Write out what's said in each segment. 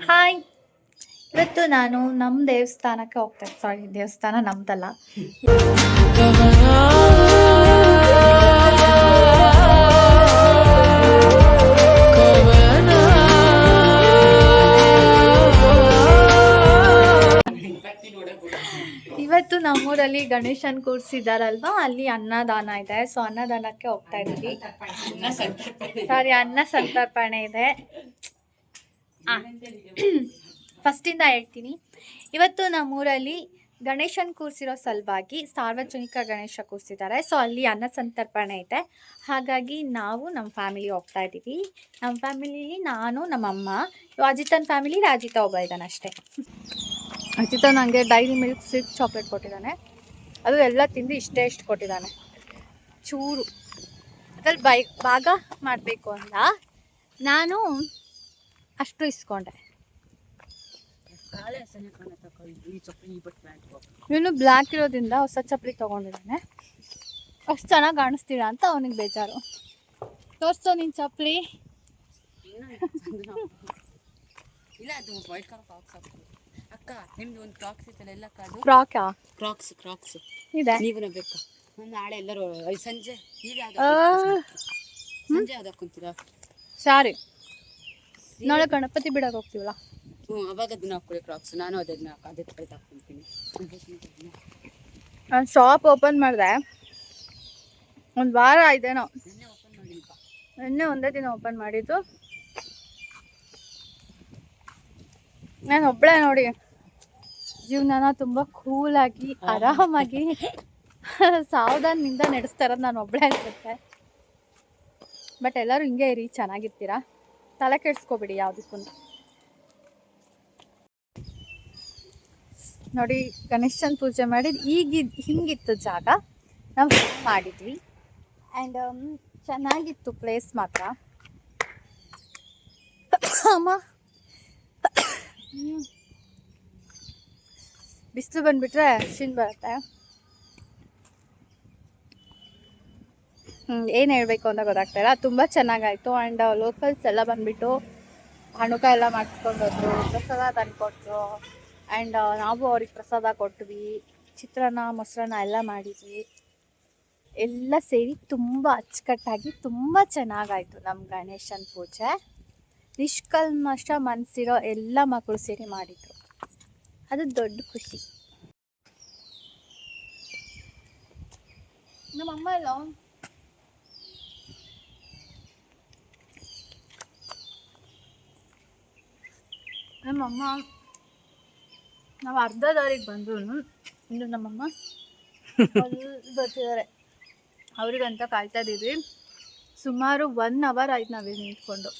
Hi. ಇವತ್ತು ನಾನು ನಮ್ಮ ದೇವಸ್ಥಾನಕ್ಕೆ ಹೋಗ್ತಾ ಸಾರಿ ದೇವಸ್ಥಾನ ನಮ್ದಲ್ಲ. ಇವತ್ತು ನಮ್ಮೂರಲ್ಲಿ ಗಣೇಶನ್ ಕೂರ್ಸಿದಾರಲ್ವಾ? ಅಲ್ಲಿ ಅನ್ನದಾನ ಇದೆ. ಸೊ ಅನ್ನದಾನಕ್ಕೆ ಹೋಗ್ತಾ ಇದ್ದೀವಿ. ಸಾರಿ ಅನ್ನ ಸಂತರ್ಪಣೆ ಇದೆ. ಫಸ್ಟಿಂದ ಹೇಳ್ತೀನಿ. ಇವತ್ತು ನಮ್ಮೂರಲ್ಲಿ ಗಣೇಶನ್ ಕೂರಿಸಿರೋ ಸಲುವಾಗಿ ಸಾರ್ವಜನಿಕ ಗಣೇಶ ಕೂರಿಸಿದ್ದಾರೆ. ಸೊ ಅಲ್ಲಿ ಅನ್ನ ಸಂತರ್ಪಣೆ ಇದೆ. ಹಾಗಾಗಿ ನಾವು ನಮ್ಮ ಫ್ಯಾಮಿಲಿ ಹೋಗ್ತಾ ಇದ್ದೀವಿ. ನಮ್ಮ ಫ್ಯಾಮಿಲಿಲಿ ನಾನು ನಮ್ಮಮ್ಮ ಅಜಿತನ ಫ್ಯಾಮಿಲಿ ರಾಜಿತ ಒಬ್ಬ ಇದ್ದಾನೆ ಅಷ್ಟೇ. ಅಜಿತ ನನಗೆ ಡೈರಿ ಮಿಲ್ಕ್ ಸಿಲ್ಕ್ ಚಾಕ್ಲೇಟ್ ಕೊಟ್ಟಿದ್ದಾನೆ. ಅದು ಎಲ್ಲ ತಿಂದು ಇಷ್ಟೇ ಇಷ್ಟು ಕೊಟ್ಟಿದ್ದಾನೆ. ಚೂರು. ಅದ್ರಲ್ಲಿ ಬೈ ಭಾಗ ಮಾಡಬೇಕು ಅಂತ. ನಾನು ಅಷ್ಟು ಇಸ್ಕೊಂಡೆ. ಇವನು ಬ್ಲ್ಯಾಕ್ ಇರೋದ್ರಿಂದ ಹೊಸ ಚಪ್ಪಲಿ ತೊಗೊಂಡಿದ್ದಾನೆ. ಅಷ್ಟು ಚೆನ್ನಾಗಿ ಕಾಣಿಸ್ತೀರಾ ಅಂತ ಅವನಿಗೆ ಬೇಜಾರು. ತೋರಿಸೋ ನಿನ್ನ ಚಪ್ಪಲಿ. ಇಲ್ಲ ಅದು ವೈಟ್ ಕಲರ್ ಕ್ರಾಕ್ಸ್ ಅಕ್ಕ ನಿಮ್ದು ಒಂದು ಕ್ರಾಕ್ಸ್ ಇತ್ತಲ್ಲ ಎಲ್ಲ ಅದು? ಫ್ರಾಕಾ ಕ್ರಾಕ್ಸ್ ಕ್ರಾಕ್ಸ್ ಇದೆ. ನೀವೇ ಬೇಕಾ. ನಾಳೆ ಎಲ್ಲರೂ ಸಂಜೆ ನೀವೇ ಸಂಜೆ ಹಾಕೊಂತೀರಾ ಸಾರಿ. ನಾಳೆ ಗಣಪತಿ ಬಿಡಕ್ಕೆ ಹೋಗ್ತೀವಲ್ಲ? ಹ್ಞೂ ಅವಾಗ ಅದನ್ನ ಹಾಕೊಳ್ಳಿ ಕ್ರಾಕ್ಸ್ ನಾನು ಅದನ್ನ ಅದೇ ಥರ ಹಾಕೊಂತೀನಿ ನಾನು ಶಾಪ್ ಓಪನ್ ಮಾಡಿದೆ. ಒಂದು ವಾರ ಆಯ್ತೇನೋ. ನಿನ್ನೆ ಒಂದೇ ದಿನ ಓಪನ್ ಮಾಡಿದ್ದು. ನಾನು ಒಬ್ಬಳೇ ನೋಡಿ. ಜೀವನನ ತುಂಬ ಕೂಲಾಗಿ ಆರಾಮಾಗಿ ಸಾವಧಾನದಿಂದ ನಡೆಸ್ತಾ ಇರೋದು ನಾನು ಒಬ್ಬಳೇ ಅನ್ಸುತ್ತೆ. ಬಟ್ ಎಲ್ಲರೂ ಹಿಂಗೆ ಇರಿ ಚೆನ್ನಾಗಿರ್ತೀರಾ? ತಲೆ ಕೆಡಿಸ್ಕೊಬಿಡಿ ಯಾವುದಕ್ಕೂ ನೋಡಿ ಗಣೇಶನ ಪೂಜೆ ಮಾಡಿ ಈಗ ಹಿಂಗಿತ್ತು ಜಾಗ ನಾವು ಮಾಡಿದ್ವಿ. ಆ್ಯಂಡ್ ಚೆನ್ನಾಗಿತ್ತು ಪ್ಲೇಸ್ ಮಾತ್ರ. ಅಮ್ಮ. ಬಿಸಿಲು ಬಂದ್ಬಿಟ್ರೆ ಶಿನ್ ಬರುತ್ತೆ. ಏನು ಹೇಳಬೇಕು ಅಂತ ಗೊತ್ತಾಗ್ತಾ ಇಲ್ಲ. ತುಂಬ ಚೆನ್ನಾಗಾಯಿತು. ಆ್ಯಂಡ್ ಲೋಕಲ್ಸ್ ಎಲ್ಲ ಬಂದ್ಬಿಟ್ಟು ಹಣುಕ ಎಲ್ಲ ಮಾಡಿಸ್ಕೊಂಡು ಹೋದ್ರು ಪ್ರಸಾದ ತಂದುಕೊಟ್ರು. ಆ್ಯಂಡ್ ನಾವು ಅವ್ರಿಗೆ ಪ್ರಸಾದ ಕೊಟ್ವಿ. ಚಿತ್ರಾನ್ನ, ಮೊಸರನ್ನ ಎಲ್ಲ ಮಾಡಿದ್ವಿ. ಎಲ್ಲ ಸೇರಿ ತುಂಬ ಅಚ್ಚುಕಟ್ಟಾಗಿ ತುಂಬ ಚೆನ್ನಾಗಾಯಿತು ನಮ್ಮ ಗಣೇಶನ ಪೂಜೆ. ನಿಷ್ಕಲ್ಮಶ ಮನಸ್ಸಿರೋ ಎಲ್ಲ ಮಕ್ಕಳು ಸೇರಿ ಮಾಡಿದ್ರು. ಅದು ದೊಡ್ಡ ಖುಷಿ. ನಮ್ಮಮ್ಮ ಎಲ್ಲ ನಮ್ಮಮ್ಮ ನಾವು ಅರ್ಧ ದಾರಿಗೆ ಬಂದ್ರು ಇನ್ನು. ನಮ್ಮಮ್ಮ ಬರ್ತಿದ್ದಾರೆ ಅವ್ರಿಗಂತ ಕಾಯ್ತಾ ಇದ್ದೀವಿ. ಸುಮಾರು ಒನ್ ಅವರ್ ಆಯ್ತು ನಾವೇ ನಿಂತ್ಕೊಂಡು.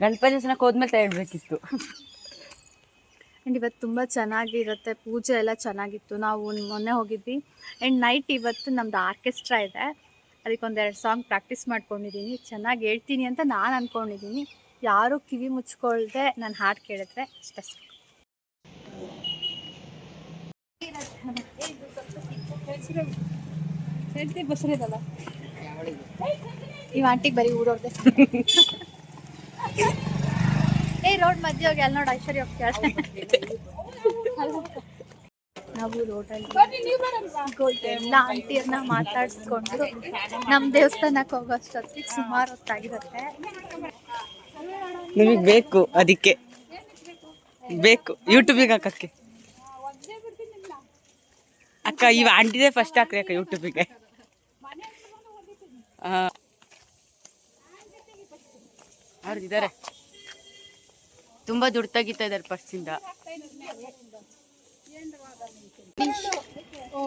ಗಣಪತಿ ಜನಕ್ಕೆ ಹೋದ್ಮೇಲೆ ತಗೊಳ್ಬೇಕಿತ್ತು ಆ್ಯಂಡ್ ಇವತ್ತು ತುಂಬ ಚೆನ್ನಾಗಿರುತ್ತೆ. ಪೂಜೆ ಎಲ್ಲ ಚೆನ್ನಾಗಿತ್ತು. ನಾವು ಮೊನ್ನೆ ಹೋಗಿದ್ವಿ. ಆ್ಯಂಡ್ ನೈಟ್ ಇವತ್ತು ನಮ್ಮದು ಆರ್ಕೆಸ್ಟ್ರಾ ಇದೆ. ಅದಕ್ಕೊಂದೆರಡು ಸಾಂಗ್ ಪ್ರಾಕ್ಟೀಸ್ ಮಾಡ್ಕೊಂಡಿದ್ದೀನಿ ಚೆನ್ನಾಗಿ ಹೇಳ್ತೀನಿ ಅಂತ ನಾನು ಅಂದ್ಕೊಂಡಿದ್ದೀನಿ ಯಾರೂ ಕಿವಿ ಮುಚ್ಕೊಳ್ದೆ ನಾನು ಹಾಡು ಕೇಳಿದ್ರೆ ಅಷ್ಟೇ. ಸಾಕು. ಈ ಆಂಟಿಗೆ ಬರೀ ಊರವ್ರದ್ದೆ ಏ ರೋಡ್ ಮಧ್ಯೆ ಹೋಗಿ ಅಲ್ಲಿ ನೋಡಿ ಐಶ್ವರ್ಯ ಹೋಗ್ತಾಳೆ ನಾವು ರೋಡಲ್ಲಿ ಎಲ್ಲ ಆಂಟಿಯನ್ನ ಮಾತಾಡಿಸ್ಕೊಂಡು ನಮ್ಮ ದೇವಸ್ಥಾನಕ್ಕೆ ಹೋಗೋಷ್ಟೊತ್ತಿಗೆ ಸುಮಾರು ಹೊತ್ತಾಗಿರುತ್ತೆ. ನಿಮಗೆ ಬೇಕು ಅದಕ್ಕೆ. ಬೇಕು. ಯೂಟ್ಯೂಬಿಗೆ ಹಾಕಕ್ಕೆ. ಅಕ್ಕ ಇವ ಆಂಟಿದೆ ಫಸ್ಟ್ ಹಾಕ್ರಿ ಅಕ್ಕ ಯೂಟ್ಯೂಬಿಗೆ ಅವ್ರದ್ದಿದ್ದಾರೆ ತುಂಬಾ ದುಡ್ಡು ತೆಗಿತಾ ಇದ್ದಾರೆ ಪರ್ಸಿಂದ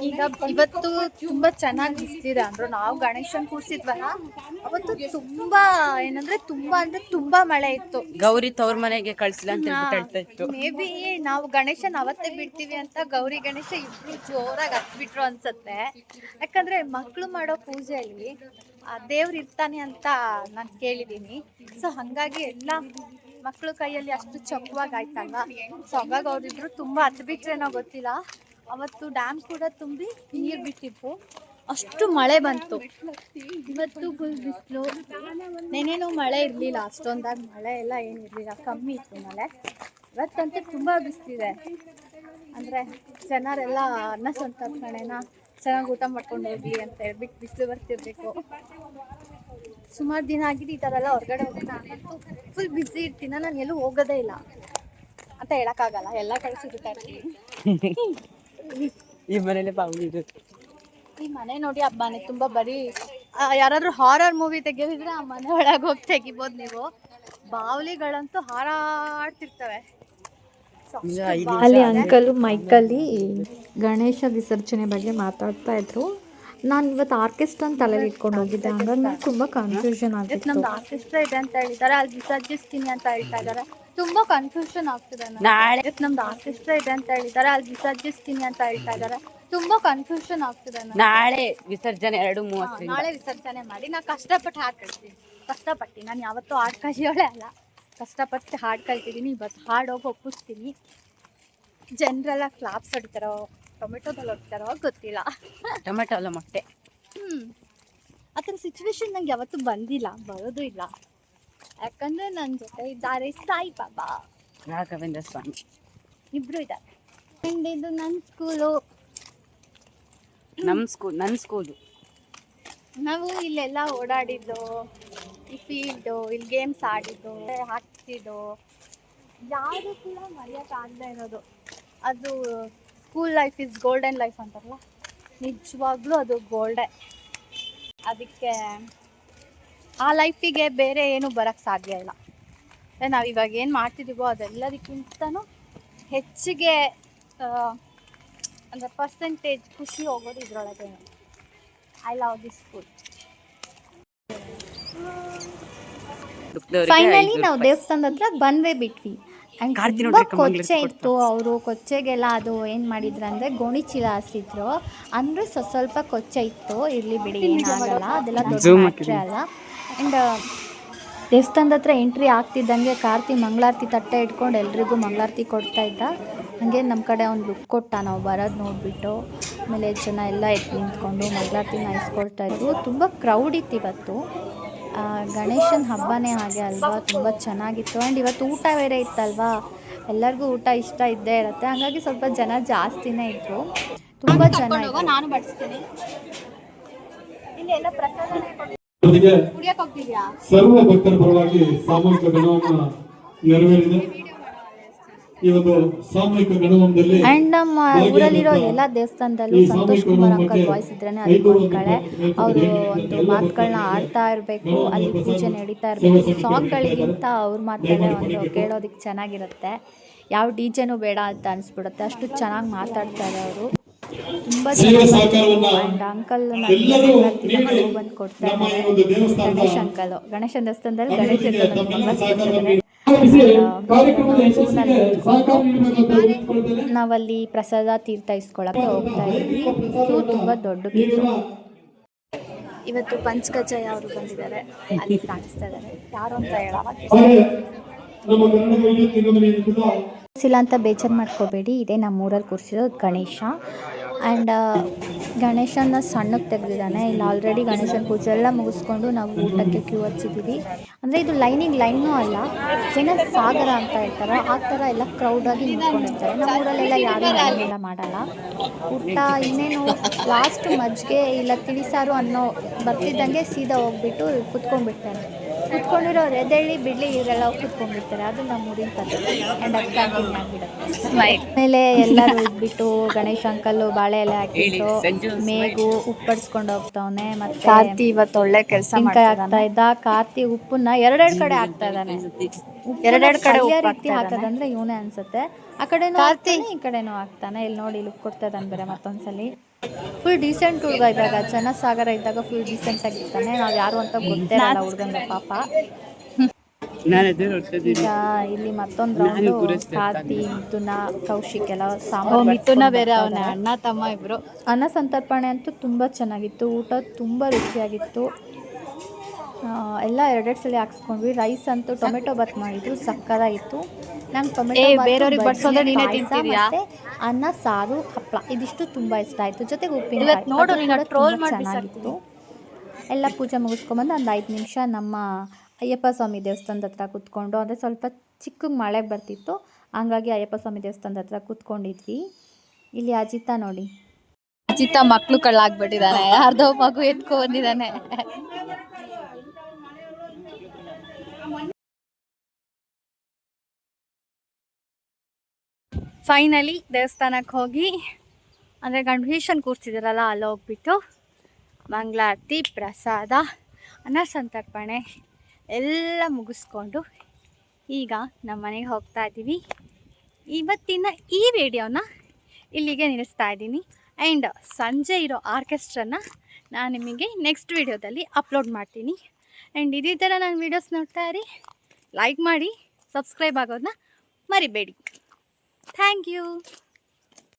ಈಗ ಇವತ್ತು ತುಂಬಾ ಚೆನ್ನಾಗಿ ಬಿಸ್ತಿದೆ ಅಂದ್ರು. ನಾವು ಗಣೇಶನ್ ಕೂರ್ಸಿದ್ವಲ್ಲ ಅವತ್ತು ತುಂಬಾ ಏನಂದ್ರೆ ತುಂಬಾ ಅಂದ್ರೆ ತುಂಬಾ ಮಳೆ ಇತ್ತು. ಗೌರಿ ತವ್ರ ಮನೆಗೆ ಕಳ್ಸಿಲ್ಲ ಅಂತ ಹೇಳ್ತಾ ಇತ್ತು. ಮೇ ಬಿ ನಾವು ಗಣೇಶನ್ ಅವತ್ತೇ ಬಿಡ್ತೀವಿ ಅಂತ ಗೌರಿ ಗಣೇಶ ಇಬ್ರು ಜೋರಾಗಿ ಹತ್ಬಿಟ್ರು ಅನ್ಸತ್ತೆ. ಯಾಕಂದ್ರೆ ಮಕ್ಳು ಮಾಡೋ ಪೂಜೆಯಲ್ಲಿ ಆ ದೇವ್ರು ಇರ್ತಾನೆ ಅಂತ ನಾನು ಕೇಳಿದೀನಿ. ಸೊ ಹಂಗಾಗಿ ಎಲ್ಲ ಮಕ್ಳು ಕೈಯಲ್ಲಿ ಅಷ್ಟು ಚೊಕ್ಕವಾಗಿ ಆಯ್ತಲ್ವಾ ಸೊ ಅವಾಗ ಅವರಿದ್ರು ತುಂಬಾ ಹತ್ ಬಿಟ್ರೇನೋ ಗೊತ್ತಿಲ್ಲ. ಅವತ್ತು ಡ್ಯಾಮ್ ಕೂಡ ತುಂಬಿ ನೀರು ಬಿಟ್ಟಿತ್ತು. ಅಷ್ಟು ಮಳೆ ಬಂತು. ಇವತ್ತು ಫುಲ್ ಬಿಸಿಲು. ನೆನೇನು ಮಳೆ ಇರಲಿಲ್ಲ, ಅಷ್ಟೊಂದಾಗಿ ಮಳೆ ಎಲ್ಲ ಏನು ಇರಲಿಲ್ಲ. ಕಮ್ಮಿ ಇತ್ತು ಮಳೆ. ಇವತ್ತಂತೂ ತುಂಬ ಬಿಸಿಲಿದೆ. ಅಂದರೆ ಜನರೆಲ್ಲ ಅನ್ನ ಸಂತರ್ಪಣೆನ ಚೆನ್ನಾಗಿ ಊಟ ಮಾಡ್ಕೊಂಡು ಹೋಗ್ಲಿ ಅಂತ ಹೇಳ್ಬಿಟ್ಟು ಬಿಸಿಲು ಬರ್ತಿರ್ಬೇಕು. ಸುಮಾರು ದಿನ ಆಗಿದೆ ಈ ಥರ ಎಲ್ಲ ಹೊರಗಡೆ ಹೋಗೋಣ ಫುಲ್ ಬ್ಯುಸಿ ಇರ್ತೀನಿ. ನಾನು ಎಲ್ಲೂ ಹೋಗೋದೇ ಇಲ್ಲ. ಅಂತ ಹೇಳೋಕ್ಕಾಗಲ್ಲ. ಎಲ್ಲ ಕಡೆ ಸಿಗುತ್ತಾ ಇರ್ತೀನಿ. ಈ ಮನೇಲಿ ಈ ಮನೆ ನೋಡಿ ಆ ಮನೆ ತುಂಬ ಬರೀ ಯಾರಾದರೂ ಹಾರರ್ ಮೂವಿ ತೆಗೆದಿದ್ರೆ ಆ ಮನೆ ಒಳಗೆ ಹೋಗಿ ತೆಗಿಬೋದು ನೀವು. ಬಾವಲಿಗಳಂತೂ ಹಾರಾಡ್ತಿರ್ತವೆ. ಅಲ್ಲಿ. ಅಂಕಲ್ ಮೈಕಲ್ಲಿ ಗಣೇಶ ವಿಸರ್ಜನೆ ಬಗ್ಗೆ ಮಾತಾಡ್ತಾ ಇದ್ರು. ನಾನು ಇವತ್ತು ಆರ್ಕೆಸ್ಟ್ರಾ ತಲೆಗೆ ಇಟ್ಕೊಂಡು ಹೋಗಿದ್ದೆ. ಹಂಗಾಗಿ ನಂಗೆ ತುಂಬ ಕನ್ಫ್ಯೂಷನ್ ಆಗಿತ್ತು ನಮ್ದು ಆರ್ಕೆಸ್ಟ್ರಾ ಇದೆ ಅಂತ ಹೇಳ್ತಾರೆ ಅಲ್ಲಿ ವಿಸರ್ಜಿಸ್ತೀನಿ ಅಂತ ಹೇಳ್ತಾ ಇದ್ದಾರೆ. ತುಂಬಾ ಕನ್ಫ್ಯೂಷನ್ ಆಗ್ತಿದೆ. ನಾಳೆ ಇವತ್ತು ನಮ್ದು ಆರ್ಕೆಸ್ಟ್ರಾ ಇದೆ ಅಂತ ಹೇಳ್ತಾರೆ ಅಲ್ಲಿ ವಿಸರ್ಜಿಸ್ತೀನಿ ಅಂತ ಹೇಳ್ತಾ ಇದ್ದಾರೆ. ತುಂಬಾ ಕನ್ಫ್ಯೂಷನ್ ಆಗ್ತಿದೆ ನಾನು ನಾಳೆ ವಿಸರ್ಜನೆ ಎರಡು ಮೂವತ್ತರಿಂದ. ನಾಳೆ ವಿಸರ್ಜನೆ ಮಾಡಿ. ನಾ ಕಷ್ಟಪಟ್ಟು ಹಾಡು ಕಳ್ತೀನಿ. ಕಷ್ಟಪಟ್ಟು. ನಾನು ಯಾವತ್ತೂ ಹಾಡು ಕಲಿಯೋಳೆ ಅಲ್ಲ. ಕಷ್ಟಪಟ್ಟು ಹಾಡು ಕಲ್ತಿದ್ದೀನಿ ಇವತ್ತು ಹಾಡೋಗಿ ಹೋಗಿ ಒಪ್ಪಿಸ್ತೀನಿ. ಜನರೆಲ್ಲ ಕ್ಲಾಪ್ಸ್ ಹೊಡಿತಾರೋ? ಟೊಮೆಟೊದಲ್ಲಿ ಹೋಗ್ತಾರೋ ಗೊತ್ತಿಲ್ಲ. ಟೊಮೆಟೊ ಅಲ್ಲ ಮೊಟ್ಟೆ. ಹ್ಞೂ ಆ ಥರ ಸಿಚುವೇಶನ್ ನಂಗೆ ಯಾವತ್ತೂ ಬಂದಿಲ್ಲ ಬರೋದು ಇಲ್ಲ. ಯಾಕಂದರೆ ನನ್ನ ಜೊತೆ ಇದ್ದಾರೆ ಸಾಯಿ ಬಾಬಾ. ರಾಘವೇಂದ್ರ ಸ್ವಾಮಿ. ಇಬ್ಬರು ಇದ್ದಾರೆ. ಆ್ಯಂಡ್ ಇದು ನನ್ನ ಸ್ಕೂಲು ನಮ್ಮ ಸ್ಕೂಲ್ ನನ್ನ ಸ್ಕೂಲು ನಾವು ಇಲ್ಲೆಲ್ಲ ಓಡಾಡಿದ್ದು ಈ ಫೀಲ್ಡು ಇಲ್ಲಿ ಗೇಮ್ಸ್ ಆಡಿದ್ದು ಹಾಕ್ತಿದ್ದು. ಯಾರು ಕೂಡ ಮರೆಯೋಕ್ಕಾಗದೇ ಇರೋದು. ಅದು school life is golden life ಅಂತಾರಲ್ಲ? ನಿಜವಾಗ್ಲೂ ಅದು ಗೋಲ್ಡೆ ಅದಕ್ಕೆ ಆ ಲೈಫಿಗೆ ಬೇರೆ ಏನು ಬರೋಕ್ಕೆ ಸಾಧ್ಯ ಇಲ್ಲ. ನಾವು ಇವಾಗ ಏನು ಮಾಡ್ತಿದ್ದೀವೋ ಅದೆಲ್ಲದಕ್ಕಿಂತನೂ ಹೆಚ್ಚಿಗೆ ಅಂದರೆ ಪರ್ಸೆಂಟೇಜ್ ಖುಷಿ ಹೋಗೋದು ಇದರೊಳಗೆ. I love this school finally ನಾವು ದೇವಸ್ಥಾನದ ಹತ್ರ ಬಂದೇ ಬಿಟ್ವಿ. ನೋಡ್ರಿ ಕೊಚ್ಚೆ ಇತ್ತು ಅವರು ಕೊಚ್ಚೆಗೆಲ್ಲ ಅದು ಏನು ಮಾಡಿದ್ರು ಅಂದರೆ ಗೋಣಿ ಚೀಲ ಹಾಸಿದ್ರು. ಅಂದ್ರೆ ಸ್ವಲ್ಪ ಸ್ವಲ್ಪ ಕೊಚ್ಚೆ ಇತ್ತು. ಇರಲಿ ಬಿಡಿ ಏನಾಗಲ್ಲ. ಅದೆಲ್ಲ ದೊಡ್ಡ ಮ್ಯಾಟ್ರೇ ಅಲ್ಲ. ಆ್ಯಂಡ್ ದೇವಸ್ಥಾನದ ಹತ್ರ ಎಂಟ್ರಿ ಆಗ್ತಿದ್ದಂಗೆ ಕಾರ್ತಿ ಮಂಗಳಾರತಿ ತಟ್ಟೆ ಇಟ್ಕೊಂಡು ಎಲ್ರಿಗೂ ಮಂಗಳಾರತಿ ಕೊಡ್ತಾ ಇದ್ದ. ಹಾಗೆ ನಮ್ಮ ಕಡೆ ಒಂದು ಲುಕ್ ಕೊಟ್ಟ. ನಾವು ಬರೋದು ನೋಡಿಬಿಟ್ಟು ಆಮೇಲೆ ಜನ ಎಲ್ಲ ಎದ್ದು ನಿಂತ್ಕೊಂಡು ಮಂಗಳಾರತಿನ ಇಸ್ಕೊಳ್ತಾ ಇದ್ರು ತುಂಬ ಕ್ರೌಡ್ ಇತ್ತು ಇವತ್ತು. ಗಣೇಶನ ಹಬ್ಬನೇ ಹಾಗೆ ಅಲ್ವಾ? ತುಂಬ ಚೆನ್ನಾಗಿತ್ತು. ಆ್ಯಂಡ್ ಇವತ್ತು ಊಟ ಬೇರೆ ಇತ್ತಲ್ವಾ? ಎಲ್ಲರಿಗೂ ಊಟ ಇಷ್ಟ ಇದ್ದೇ ಇರುತ್ತೆ. ಹಾಗಾಗಿ ಸ್ವಲ್ಪ ಜನ ಜಾಸ್ತಿನೇ ಇದ್ರು. ತುಂಬ ಚೆನ್ನಾಗಿ ನಾನು ಬಡಿಸ್ತೀನಿ. ಇಲ್ಲಿ ಎಲ್ಲ ಪ್ರಸಾದ ಸರ್ವ ಭಕ್ತರ ಪರವಾಗಿ ಸಾಮೂಹಿಕ ಗಣವನ್ನು ನೆರವೇರಿದೆ. ಗಣವನದಲ್ಲಿ ಆ್ಯಂಡ್ ನಮ್ಮ ಊರಲ್ಲಿರೋ ಎಲ್ಲ ದೇವಸ್ಥಾನದಲ್ಲೂ ಸಂತೋಷ್ ಕುಮಾರ್ ಅಂಕಲ್ ವಾಯ್ಸ್ ಇದ್ರೇನೆ ಅದಕ್ಕೆ ಒಂದು ಕಡೆ ಅವರು ಒಂದು ಮಾತುಗಳನ್ನ ಆಡ್ತಾ ಇರಬೇಕು ಅಲ್ಲಿ ಪೂಜೆ ನಡೀತಾ ಇರಬೇಕು. ಸಾಂಗ್ಗಳಿಗಿಂತ ಅವ್ರ ಮಾತಲ್ಲೇ ಒಂದು ಕೇಳೋದಕ್ಕೆ ಚೆನ್ನಾಗಿರುತ್ತೆ. ಯಾವ ಡಿ ಜೆನೂ ಬೇಡ ಅಂತ ಅನಿಸ್ಬಿಡುತ್ತೆ. ಅಷ್ಟು ಚೆನ್ನಾಗಿ ಮಾತಾಡ್ತಾರೆ ಅವರು. ತುಂಬ ಅಂಕಲ್ ಬಂದು ಕೊಡ್ತಾರೆ ಗಣೇಶ್ ಅಂಕಲ್ ಗಣೇಶನ ದೇವಸ್ಥಾನದಲ್ಲಿ ಗಣೇಶ ನಾವಲ್ಲಿ ಪ್ರಸಾದ ತೀರ್ಥ ಇಸ್ಕೊಳಕ್ಕೆ ಹೋಗ್ತಾ ಇದ್ವಿ ತುಂಬಾ ದೊಡ್ಡ ಇವತ್ತು ಪಂಚಕಜಯ ಅವರು ಬಂದಿದ್ದಾರೆ. ಅಲ್ಲಿ ಕಾಣಿಸ್ತಾ ಇದ್ದಾರೆ. ಯಾರು ಅಂತ ಹೇಳಲ್ಲ. ಅಂತ ಬೇಜಾರು ಮಾಡ್ಕೋಬೇಡಿ. ಇದೇ ನಮ್ಮೂರಲ್ಲಿ ಕೂರಿಸಿರೋದು ಗಣೇಶ. ಆ್ಯಂಡ್ ಗಣೇಶನ ಸಣ್ಣಕ್ಕೆ ತೆಗೆದಿದ್ದಾನೆ. ಇಲ್ಲಿ ಆಲ್ರೆಡಿ ಗಣೇಶನ ಪೂಜೆ ಎಲ್ಲ ಮುಗಿಸ್ಕೊಂಡು ನಾವು ಊಟಕ್ಕೆ ಕ್ಯೂ ಹಚ್ಚಿದ್ದೀವಿ. ಅಂದರೆ ಇದು ಲೈನಿಂಗ್ ಲೈನೂ ಅಲ್ಲ. ಜನ ಸಾಗರ ಅಂತ ಇರ್ತಾರೆ ಆ ಥರ ಎಲ್ಲ ಕ್ರೌಡಾಗಿ ನಿಂತ್ಕೊಂಡಿರ್ತಾರೆ. ನಮ್ಮ ಊರಲ್ಲೆಲ್ಲ ಯಾರೂ ಲೈನ್ ಎಲ್ಲ ಮಾಡಲ್ಲ. ಊಟ ಇನ್ನೇನು ಲಾಸ್ಟ್ ಮಜ್ಜಿಗೆ ಇಲ್ಲ ತಿಳಿಸಾರು ಅನ್ನೋ ಬರ್ತಿದ್ದಂಗೆ ಸೀದಾ ಹೋಗ್ಬಿಟ್ಟು ಕುತ್ಕೊಂಡ್ಬಿಡ್ತಾರೆ. ಕುತ್ಕೊಂಡಿರೋರು ಎದ್ದೇಳಿ ಬಿಡ್ಲಿ ಇವರೆಲ್ಲ ಕುತ್ಕೊಂಡಿರ್ತಾರೆ ಅದು ನಮ್ಮ ಊರಿನ ಪದ್ಧತಿ. ಆ್ಯಂಡ್ ಆಮೇಲೆ ಎಲ್ಲರೂ ಇದ್ಬಿಟ್ಟು ಗಣೇಶ ಅಂಕಲ್ಲು ಬಾಳೆ ಎಲೆ ಹಾಕಿಟ್ಟು ಮೇಗು ಉಪ್ಪಡಿಸ್ಕೊಂಡು ಹೋಗ್ತಾವನೆ ಮತ್ತೆ ಕಾರ್ತಿ ಇವತ್ತು ಒಳ್ಳೆ ಕೆಲಸ ಆಗ್ತಾ ಇದ್ದ. ಕಾರ್ತಿ ಉಪ್ಪನ್ನ ಎರಡೆರಡು ಕಡೆ ಹಾಕ್ತಾ ಇದ್ದಾನೆ. ಎರಡೆರಡ್ ಕಡೆ ಉಪ್ಪು ರೀತಿ ಹಾಕದಂದ್ರೆ ಇವನೇ ಅನ್ಸುತ್ತೆ. ಆ ಕಡೆನೂ ಹಾಕ್ತಾನೆ ಈ ಕಡೆನೂ ಹಾಕ್ತಾನೆ. ಇಲ್ಲಿ ನೋಡಿ ಇಲ್ಲಿ ಕೊಡ್ತಾ ಇದ್ದಾನೆ ಬೇರೆ ಮತ್ತೊಂದ್ಸಲಿ. ಫುಲ್ ಡೀಸೆಂಟ್ ಹುಡುಗ ಇದ್ದಾಗ ಜನಸಾಗರ ಇದ್ದಾಗ ಫುಲ್ ಡೀಸೆಂಟ್ ಆಗಿರ್ತಾನೆ ನಾವ್ ಯಾರು ಅಂತ ಗೊತ್ತೇ ಇಲ್ಲ ಹುಡುಗನ ಪಾಪ. ಈಗ ಇಲ್ಲಿ ಮತ್ತೊಂದು ಪಾತಿ ರೌಂಡು ಗುರುಸ್ತಾ ಮಿಥುನ ಕೌಶಿಕ್ ಎಲ್ಲ ಸಾಂಬಾರು ಮಿಥುನ ಬೇರೆ ಅಣ್ಣ ತಮ್ಮ ಇಬ್ರು. ಅನ್ನ ಸಂತರ್ಪಣೆ ಅಂತೂ ತುಂಬಾ ಚೆನ್ನಾಗಿತ್ತು. ಊಟ ತುಂಬಾ ರುಚಿಯಾಗಿತ್ತು. ಎಲ್ಲ ಎರಡೆರಡು ಸಲ ಹಾಕ್ಸ್ಕೊಂಡ್ವಿ. ರೈಸ್ ಅಂತೂ ಟೊಮೆಟೊ ಬಾತ್ ಮಾಡಿದ್ರು ಸಕ್ಕದಾಗಿತ್ತು ನಂಗೆ ಟೊಮೆಟೊ ಬೇರೆಯವ್ರಿಗೆ ನೀನೇ ಅನ್ನ ಸಾರು ಹಪ್ಪಳ ಇದಿಷ್ಟು ತುಂಬ ಇಷ್ಟ ಆಯಿತು. ಜೊತೆಗೆ ಉಪ್ಪಿನ ನೋಡು ಚೆನ್ನಾಗಿತ್ತು. ಎಲ್ಲ ಪೂಜೆ ಮುಗಿಸ್ಕೊಂಬಂದು ಒಂದು ಐದು ನಿಮಿಷ ನಮ್ಮ ಅಯ್ಯಪ್ಪ ಸ್ವಾಮಿ ದೇವಸ್ಥಾನದ ಹತ್ರ ಕೂತ್ಕೊಂಡು ಅಂದರೆ ಸ್ವಲ್ಪ ಚಿಕ್ಕ ಮಳೆ ಬರ್ತಿತ್ತು. ಹಂಗಾಗಿ ಅಯ್ಯಪ್ಪ ಸ್ವಾಮಿ ದೇವಸ್ಥಾನದ ಹತ್ರ ಕೂತ್ಕೊಂಡಿದ್ವಿ. ಇಲ್ಲಿ ಅಜಿತ ನೋಡಿ. ಅಜಿತ ಮಕ್ಕಳು ಕಳ್ಳಾಗ್ಬಿಟ್ಟಿದ್ದಾನೆ ಅರ್ಧ ಮಗು ಎತ್ಕೊ ಬಂದಿದ್ದಾನೆ ಫೈನಲಿ ದೇವಸ್ಥಾನಕ್ಕೆ ಹೋಗಿ, ಅಂದರೆ ಗಣೇಶನ್ ಕೂರ್ಸಿದಾರಲ್ಲ, ಅಲ್ಲಿ ಹೋಗ್ಬಿಟ್ಟು ಮಂಗಳಾರತಿ, ಪ್ರಸಾದ, ಅನ್ನ ಸಂತರ್ಪಣೆ ಎಲ್ಲ ಮುಗಿಸ್ಕೊಂಡು ಈಗ ನಮ್ಮ ಮನೆಗೆ ಹೋಗ್ತಾ ಇದ್ದೀವಿ. ಇವತ್ತಿನ ಈ ವಿಡಿಯೋನ ಇಲ್ಲಿಗೆ ನಿಲ್ಲಿಸ್ತಾ ಇದ್ದೀನಿ. ಆ್ಯಂಡ್ ಸಂಜೆ ಇರೋ ಆರ್ಕೆಸ್ಟ್ರನ್ನ ನಾನು ನಿಮಗೆ ನೆಕ್ಸ್ಟ್ ವಿಡಿಯೋದಲ್ಲಿ ಅಪ್ಲೋಡ್ ಮಾಡ್ತೀನಿ. ಆ್ಯಂಡ್ ಇದೇ ಥರ ನಾನು ವೀಡಿಯೋಸ್ ನೋಡ್ತಾ ಇರಿ. ಲೈಕ್ ಮಾಡಿ ಸಬ್ಸ್ಕ್ರೈಬ್ ಆಗೋದನ್ನ ಮರಿಬೇಡಿ. Thank you